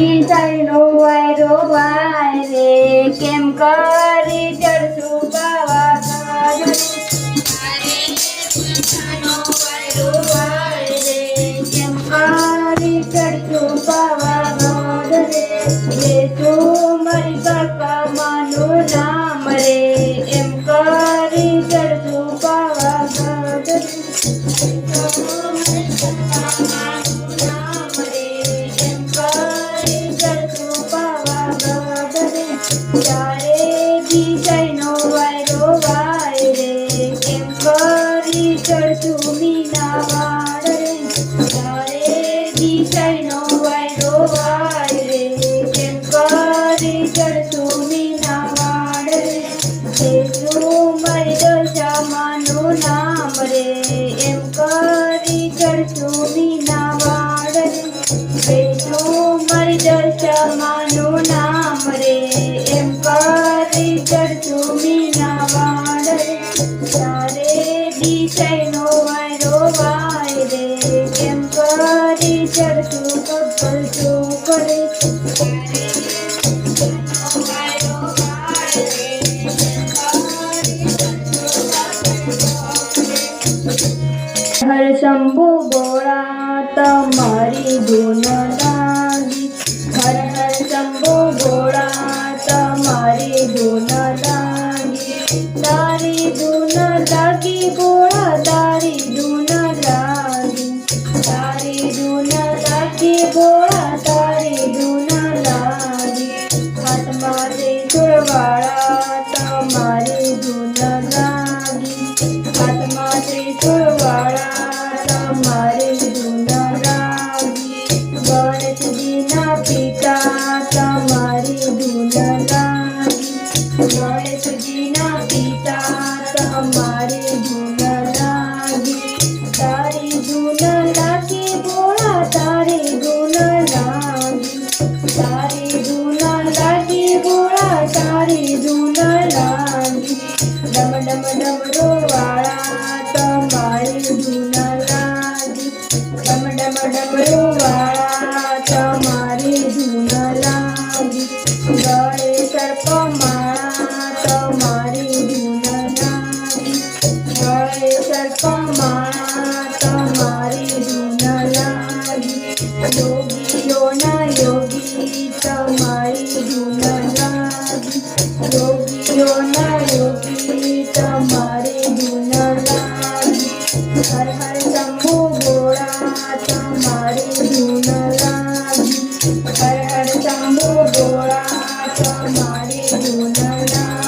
ચિંતાનો વાયરો રે કેમ કરી ચડશું ગાવા ગાવા જઈનો વાયરો વાય રે કેમ કરી ચડતું મીના વાડ રે તારે દિશાનો વાયરો વાય રે કેમ કરી ચડતું મીના વાડ રે તેરું મરી જમાનો નામ રે એમ કરી ચડતું મીના કરે કેમ કરી ચડતું કપલ તું કરે હર શંભુ ગોળા તમારી ગુણ લાગી હર હર શંભુ ગોળા તમારી ગુણ લાગી તારી ગુણ લાગી ગોળા તારી ગુણ डम डम रोवाळा माळी धुना लागी डम डम डम रोवाळा பாடி உணராய்